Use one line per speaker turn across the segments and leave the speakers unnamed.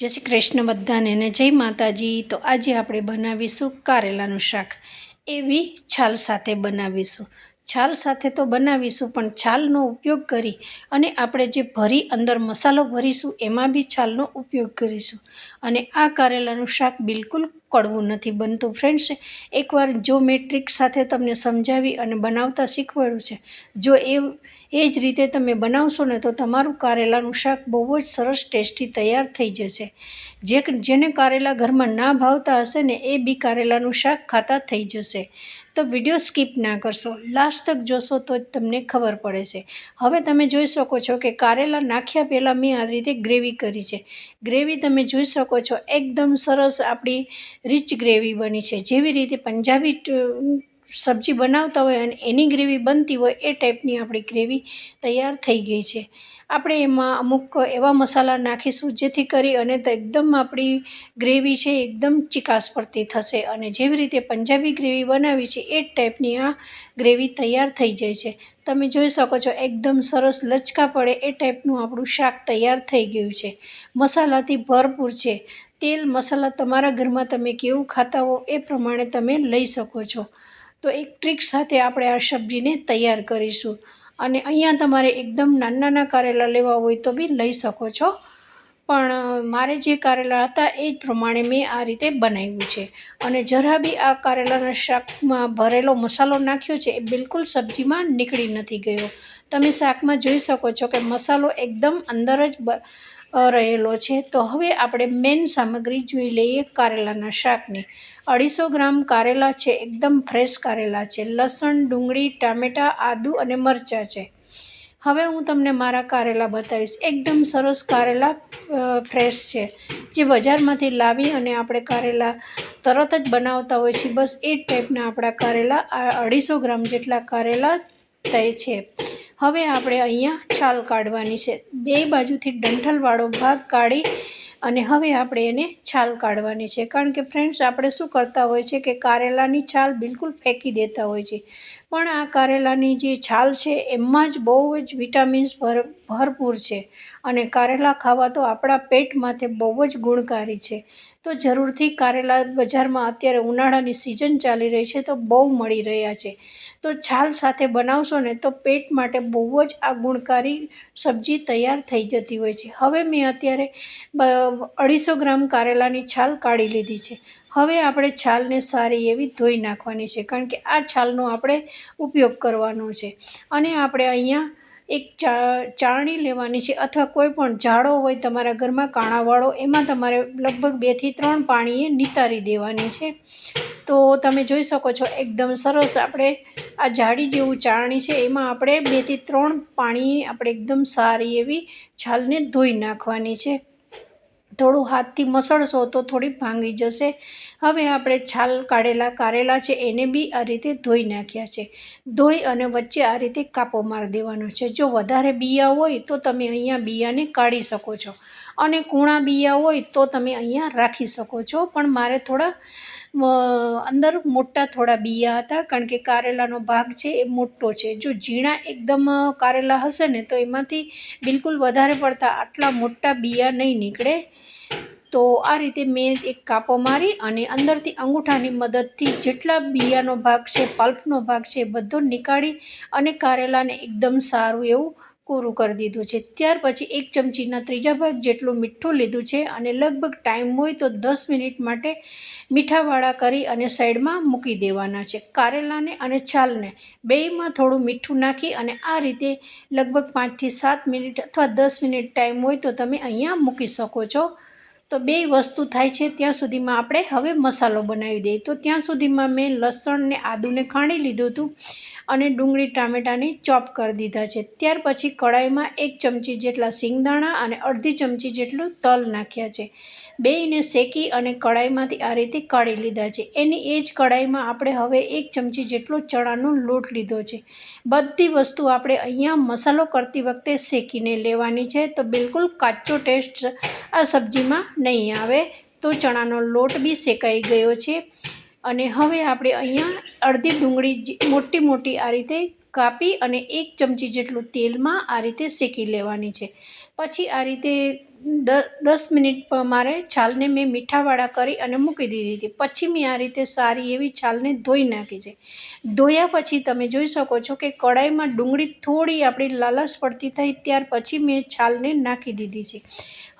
જય શ્રી કૃષ્ણ બધાને ને જય માતાજી. તો આજે આપણે બનાવીશું કારેલાનું શાક. એવી છાલ સાથે બનાવીશું. છાલ સાથે તો બનાવીશું, પણ છાલનો ઉપયોગ કરી અને આપણે જે ભરી અંદર મસાલો ભરીશું, એમાં બી છાલનો ઉપયોગ કરીશું. અને આ કારેલાનું શાક બિલકુલ કડવું નથી બનતું. ફ્રેન્ડ્સ, એકવાર જો મેં ટ્રીક સાથે તમને સમજાવી અને બનાવતા શીખવાડ્યું છે, જો એ એ જ રીતે તમે બનાવશો ને તો તમારું કારેલાનું શાક બહુ જ સરસ ટેસ્ટી તૈયાર થઈ જશે. જે, જેને કારેલા ઘરમાં ના ભાવતા હશે ને એ બી કારેલાનું શાક ખાતા થઈ જશે. તો વીડિયો સ્કીપ ના કરશો. લાસ્ટ તક જોશો તો જ તમને ખબર પડે છે. હવે તમે જોઈ શકો છો કે કારેલા નાખ્યા પહેલાં મેં આ રીતે ગ્રેવી કરી છે. ગ્રેવી તમે જોઈ શકો છો, એકદમ સરસ આપણી રીચ ગ્રેવી બની છે. જેવી રીતે પંજાબી સબ્જી બનાવતા હોય અને એની ગ્રેવી બનતી હોય એ ટાઈપની આપણી ગ્રેવી તૈયાર થઈ ગઈ છે. આપણે એમાં અમુક એવા મસાલા નાખીશું જેથી કરી અને તો એકદમ આપણી ગ્રેવી છે એકદમ ચિકાસ પડતી થશે અને જેવી રીતે પંજાબી ગ્રેવી બનાવી છે એ ટાઈપની આ ગ્રેવી તૈયાર થઈ જાય છે. તમે જોઈ શકો છો એકદમ સરસ લચકા પડે એ ટાઈપનું આપણું શાક તૈયાર થઈ ગયું છે. મસાલાથી ભરપૂર છે. તેલ મસાલા તમારા ઘરમાં તમે કેવું ખાતા હો એ પ્રમાણે તમે લઈ શકો છો. તો એક ટ્રીક સાથે આપણે આ સબ્જીને તૈયાર કરીશું. અને અહીંયા તમારે એકદમ નાના નાના કારેલા લેવા હોય તો બી લઈ શકો છો. પણ મારે જે કારેલા હતા એ જ પ્રમાણે મેં આ રીતે બનાવ્યું છે. અને જરા બી આ કારેલાના શાકમાં ભરેલો મસાલો નાખ્યો છે એ બિલકુલ સબ્જીમાં નીકળી નથી ગયો. તમે શાકમાં જોઈ શકો છો કે મસાલો એકદમ અંદર જ રહેલો છે. તો હવે આપણે મેન સામગ્રી જોઈ લઈએ કારેલાના શાકની. અઢીસો ગ્રામ કારેલા છે, એકદમ ફ્રેશ કારેલા છે. લસણ, ડુંગળી, ટામેટાં, આદું અને મરચાં છે. હવે હું તમને મારા કારેલા બતાવીશ. એકદમ સરસ કારેલા ફ્રેશ છે. જે બજારમાંથી લાવી અને આપણે કારેલા તરત જ બનાવતા હોય છે. બસ એ જ ટાઈપના આપણા કારેલા, આ અઢીસો ગ્રામ જેટલા કારેલા તે છે. હવે આપણે અહીંયા છાલ કાઢવાની છે. બે બાજુથી ડંઠલવાળો ભાગ કાઢી અને હવે આપણે એને છાલ કાઢવાની છે. કારણ કે ફ્રેન્ડ્સ આપણે શું કરતા હોય છે કે કારેલાની છાલ બિલકુલ ફેંકી દેતા હોય છે. પણ આ કારેલાની જે છાલ છે, એમાં જ બહુ જ વિટામિન્સ ભર, ભરપૂર છે. અને કારેલા ખાવા તો આપણા પેટ માટે બહુ જ ગુણકારી છે. તો જરૂરથી કારેલા બજારમાં અત્યારે ઉનાળાની સિઝન ચાલી રહી છે તો બહુ મળી રહ્યા છે. તો છાલ સાથે બનાવશો ને તો પેટ માટે બહુ જ આ ગુણકારી સબ્જી તૈયાર થઈ જતી હોય છે. હવે મેં અત્યારે અઢીસો ગ્રામ કારેલાની છાલ કાઢી લીધી છે. હવે આપણે છાલને સારી એવી ધોઈ નાખવાની છે કારણ કે આ છાલનો આપણે ઉપયોગ કરવાનો છે. અને આપણે અહીંયા એક ચા ચાળણી લેવાની છે અથવા કોઈ પણ ઝાડો હોય તમારા ઘરમાં કાણાવાળો, એમાં તમારે લગભગ બેથી ત્રણ પાણીએ નિતારી દેવાની છે. તો તમે જોઈ શકો છો એકદમ સરસ આપણે આ જાડી જેવું ચાળણી છે, એમાં આપણે બેથી ત્રણ પાણીએ આપણે એકદમ સારી એવી છાલને ધોઈ નાખવાની છે. થોડું હાથથી મસળશો તો થોડી ભાંગી જશે. હવે આપણે છાલ કાઢેલા કારેલા છે એને બી આ રીતે ધોઈ નાખ્યા છે. ધોઈ અને વચ્ચે આ રીતે કાપો મારી દેવાનો છે. જો વધારે બિયા હોય તો તમે અહીંયા બિયાને કાઢી શકો છો. અને કૂણા બિયા હોય તો તમે અહીંયા રાખી શકો છો. પણ મારે થોડા અંદર મોટા થોડા બિયા હતા. કારણ કે કારેલાનો ભાગ છે એ મોટો છે. જો ઝીણા એકદમ કારેલા હશે ને તો એમાંથી બિલકુલ વધારે પડતા આટલા મોટા બિયા નહીં નીકળે. તો આ રીતે મેં એક કાપો મારી અને અંદરથી અંગૂઠાની મદદથી જેટલા બિયાનો ભાગ છે, પલ્પનો ભાગ છે બધો નીકાળી અને કારેલાને એકદમ સારું એવું કોરું કરી દીધું છે. ત્યાર પછી એક ચમચીના ત્રીજા ભાગ જેટલું મીઠું લીધું છે અને લગભગ ટાઈમ હોય તો દસ મિનિટ માટે મીઠાવાળા કરી અને સાઈડમાં મૂકી દેવાના છે. કારેલાને અને છાલને બેયમાં થોડું મીઠું નાખી અને આ રીતે લગભગ પાંચથી સાત મિનિટ અથવા દસ મિનિટ ટાઈમ હોય તો તમે અહીંયા મૂકી શકો છો. તો બે વસ્તુ થાય છે, ત્યાં સુધીમાં આપણે હવે મસાલો બનાવી દઈએ. તો ત્યાં સુધીમાં મેં લસણને આદુને ખાણી લીધું હતું અને ડુંગળી, ટામેટાને ચોપ કરી દીધા છે. ત્યાર પછી કઢાઈમાં એક ચમચી જેટલા સિંગદાણા અને અડધી ચમચી જેટલું તલ નાખ્યા છે. બેયને શેકી અને કડાઈમાંથી આ રીતે કાઢી લીધા છે. એની એ જ કડાઈમાં આપણે હવે એક ચમચી જેટલો ચણાનો લોટ લીધો છે. બધી વસ્તુ આપણે અહીંયા મસાલો કરતી વખતે શેકીને લેવાની છે. તો બિલકુલ કાચો ટેસ્ટ આ સબ્જીમાં નહીં આવે તો ચણાનો લોટ બી શેકાઈ ગયો છે. અને હવે આપણે અહીંયા અડધી ડુંગળી મોટી મોટી આ રીતે કાપી અને એક ચમચી જેટલું તેલમાં આ રીતે શેકી લેવાની છે. પછી આ રીતે દસ મિનિટ પર મારે છાલને મેં મીઠાવાળા કરી અને મૂકી દીધી હતી. પછી મેં આ રીતે સારી એવી છાલને ધોઈ નાખી છે. ધોયા પછી તમે જોઈ શકો છો કે કડાઈમાં ડુંગળી થોડી આપણી લાલાશ પડતી થઈ ત્યાર પછી મેં છાલને નાખી દીધી છે.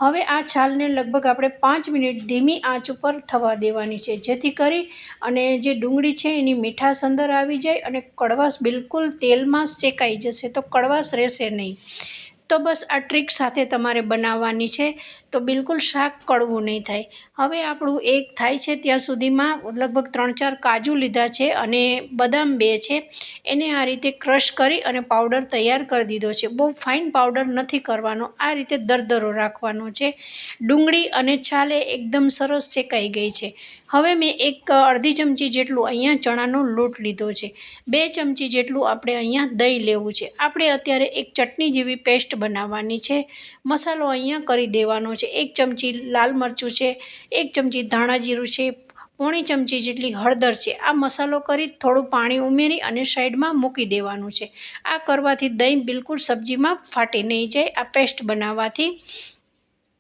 હવે આ છાલને લગભગ આપણે પાંચ મિનિટ ધીમી આંચ ઉપર થવા દેવાની છે, જેથી કરી અને જે ડુંગળી છે એની મીઠાશ અંદર આવી જાય અને કડવાશ બિલકુલ તેલમાં શેકાઈ જશે તો કડવાશ રહેશે નહીં. તો બસ આ ટ્રીક સાથે તમારે બનાવવાની છે. તો બિલકુલ શાક કડવું નહીં થાય. હવે આપણું એક થાય છે ત્યાં સુધીમાં લગભગ ત્રણ ચાર કાજુ લીધા છે અને બદામ બે છે. એને આ રીતે ક્રશ કરી અને પાવડર તૈયાર કરી દીધો છે. બહુ ફાઇન પાવડર નથી કરવાનો. આ રીતે દરદરો રાખવાનો છે. ડુંગળી અને છાલે એકદમ સરસ શેકાઈ ગઈ છે. હવે મેં એક અડધી ચમચી જેટલું અહીંયા ચણાનો લોટ લીધો છે. બે ચમચી જેટલું આપણે અહીંયા દહીં લેવું છે. આપણે અત્યારે એક ચટણી જેવી પેસ્ટ બનાવવાની છે. મસાલો અહીંયા કરી દેવાનો છે, એક ચમચી લાલ મરચું છે, એક ચમચી ધાણા જીરું છે, પોણી ચમચી જેટલી હળદર છે. આ મસાલો કરી થોડું પાણી ઉમેરી અને સાઈડમાં મૂકી દેવાનું છે. આ કરવાથી દહીં બિલકુલ સબ્જીમાં ફાટી નહીં જાય. આ પેસ્ટ બનાવવાથી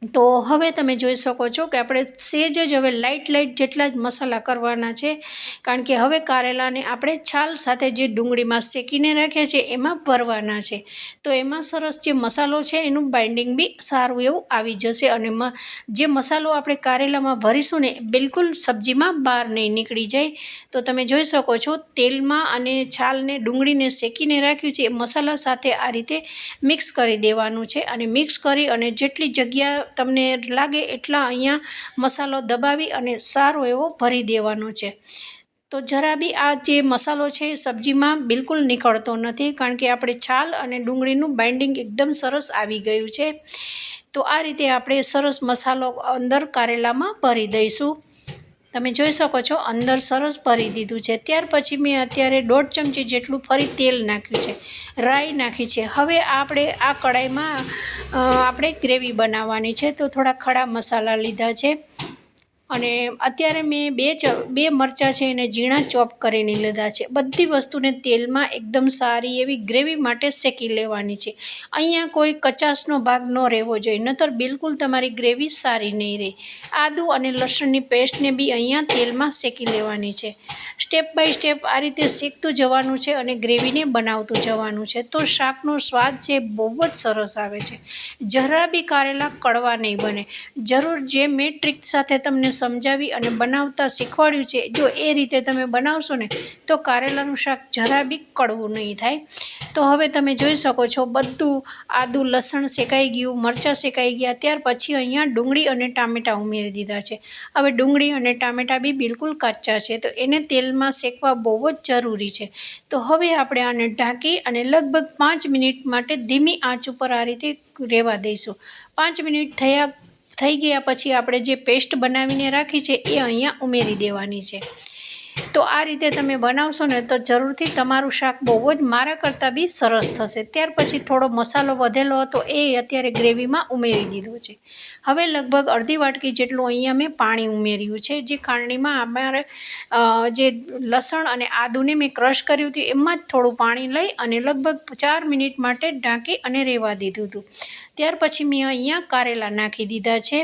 તો હવે તમે જોઈ શકો છો કે આપણે સેજ જ હવે લાઇટ લાઇટ જેટલા જ મસાલા કરવાના છે. કારણ કે હવે કારેલાને આપણે છાલ સાથે જે ડુંગળીમાં શેકીને રાખ્યા છે, એમાં ભરવાના છે. તો એમાં સરસ જે મસાલો છે, એનું બાઇન્ડિંગ બી સારું એવું આવી જશે અને જે મસાલો આપણે કારેલામાં ભરીશું ને બિલકુલ સબ્જીમાં બહાર નહીં નીકળી જાય. તો તમે જોઈ શકો છો, તેલમાં અને છાલને ડુંગળીને શેકીને રાખ્યું છે, એ મસાલા સાથે આ રીતે મિક્સ કરી દેવાનું છે. અને મિક્સ કરી અને જેટલી જગ્યા તમને લાગે એટલા અહીંયા મસાલો દબાવી અને સારો એવો ભરી દેવાનો છે. તો જરા બી આ જે મસાલો છે એ સબ્જીમાં બિલકુલ નીકળતો નથી કારણ કે આપણે છાલ અને ડુંગળીનું બાઇન્ડિંગ એકદમ સરસ આવી ગયું છે. તો આ રીતે આપણે સરસ મસાલો અંદર કારેલામાં ભરી દઈશું. તમે જોઈ શકો છો, અંદર સરસ ભરી દીધું છે. ત્યાર પછી મેં અત્યારે દોઢ ચમચી જેટલું ફરી તેલ નાખ્યું છે, રાઈ નાખી છે. હવે આપણે આ કડાઈમાં આપણે ગ્રેવી બનાવવાની છે. તો થોડા ખડા મસાલા લીધા છે. અને અત્યારે મેં બે ચ, બે મરચાં છે એને ઝીણા ચોપ કરીને લીધા છે. બધી વસ્તુને તેલમાં એકદમ સારી એવી ગ્રેવી માટે શેકી લેવાની છે. અહીંયા કોઈ કચાશનો ભાગ ન રહેવો જોઈએ નતર બિલકુલ તમારી ગ્રેવી સારી નહીં રહે. આદું અને લસણની પેસ્ટને બી અહીંયા તેલમાં શેકી લેવાની છે. સ્ટેપ બાય સ્ટેપ આ રીતે શેકતું જવાનું છે અને ગ્રેવીને બનાવતું જવાનું છે. તો શાકનો સ્વાદ છે બહુ જ સરસ આવે છે. જરા બી કારેલા કડવા નહીં બને. જરૂર જે મેં ટ્રીક સાથે તમને સમજાવી અને બનાવતા શીખવાડ્યું છે. જો એ રીતે તમે બનાવશો ને, તો કારેલાનું શાક જરા બી કડવું નહીં થાય. તો હવે તમે જોઈ શકો છો, બધું આદું, લસણ શેકાઈ ગયું, મરચાં શેકાઈ ગયા, ત્યાર પછી અહીંયા ડુંગળી અને ટામેટાં ઉમેરી દીધા છે. હવે ડુંગળી અને ટામેટાં બી બિલકુલ કાચા છે, તો એને તેલમાં શેકવા બહુ જ જરૂરી છે. તો હવે આપણે આને ઢાંકી અને લગભગ પાંચ મિનિટ માટે ધીમી આંચ ઉપર આ રીતે રહેવા દઈશું. પાંચ મિનિટ થયા થઈ ગયા પછી આપણે જે પેસ્ટ બનાવીને રાખી છે એ અહીંયા ઉમેરી દેવાની છે. તો આ રીતે તમે બનાવશો ને તો જરૂરથી તમારું શાક બહુ જ મારા કરતાં બી સરસ થશે. ત્યાર પછી થોડો મસાલો વધેલો હતો એ અત્યારે ગ્રેવીમાં ઉમેરી દીધો છે. હવે લગભગ અડધી વાટકી જેટલું અહીંયા મેં પાણી ઉમેર્યું છે. જે ખાંડણીમાં અમારે જે લસણ અને આદુને મેં ક્રશ કર્યું હતું એમાં જ થોડું પાણી લઈ અને લગભગ ચાર મિનિટ માટે ઢાંકી અને રહેવા દીધું હતું. ત્યાર પછી મેં અહીંયા કારેલા નાખી દીધા છે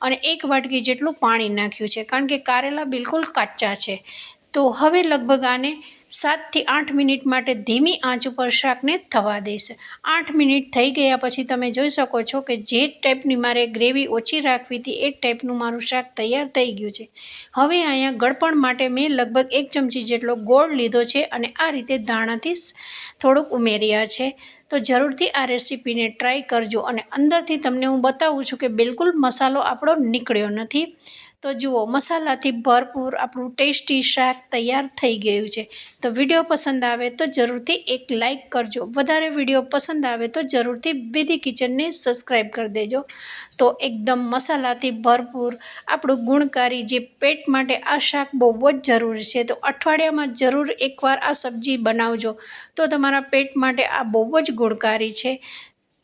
અને એક વાટકી જેટલું પાણી નાખ્યું છે. કારણ કે કારેલા બિલકુલ કાચા છે. તો હવે લગભગ આને સાતથી આઠ મિનિટ માટે ધીમી આંચ ઉપર શાકને થવા દઈશ આઠ મિનિટ થઈ ગયા પછી તમે જોઈ શકો છો કે જે ટાઈપની મારે ગ્રેવી ઓછી રાખવી હતી એ ટાઈપનું મારું શાક તૈયાર થઈ ગયું છે. હવે અહીંયા ગળપણ માટે મેં લગભગ એક ચમચી જેટલો ગોળ લીધો છે અને આ રીતે ધાણાથી થોડુંક ઉમેર્યા છે. તો જરૂરથી આ રેસીપીને ટ્રાય કરજો અને અંદરથી તમને હું બતાવું છું કે બિલકુલ મસાલો આપણો નીકળ્યો નથી. તો જુઓ, મસાલાથી ભરપૂર આપણું ટેસ્ટી શાક તૈયાર થઈ ગયું છે. તો વીડિયો પસંદ આવે તો જરૂરથી એક લાઇક કરજો. વધારે વીડિયો પસંદ આવે તો જરૂરથી વિધિ કિચનને સબસ્ક્રાઈબ કરી દેજો. તો એકદમ મસાલાથી ભરપૂર આપણું ગુણકારી જે પેટ માટે આ શાક બહુ જ જરૂરી છે. તો અઠવાડિયામાં જરૂર એકવાર આ સબ્જી બનાવજો. તો તમારા પેટ માટે આ બહુ જ ગુણકારી છે.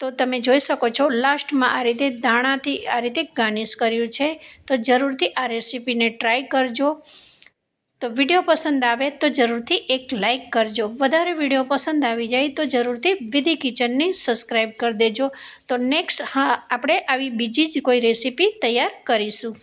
તો તમે જોઈ શકો છો, લાસ્ટમાં આ રીતે ધાણાથી આ રીતે ગાર્નિશ કર્યું છે. તો જરૂરથી આ રેસીપીને ટ્રાય કરજો. તો વીડિયો પસંદ આવે તો જરૂરથી એક લાઈક કરજો. વધારે વીડિયો પસંદ આવી જાય તો જરૂરથી વિધિ કિચનની સબસ્ક્રાઈબ કરી દેજો. તો નેક્સ્ટ હા, આપણે આવી બીજી જ કોઈ રેસીપી તૈયાર કરીશું.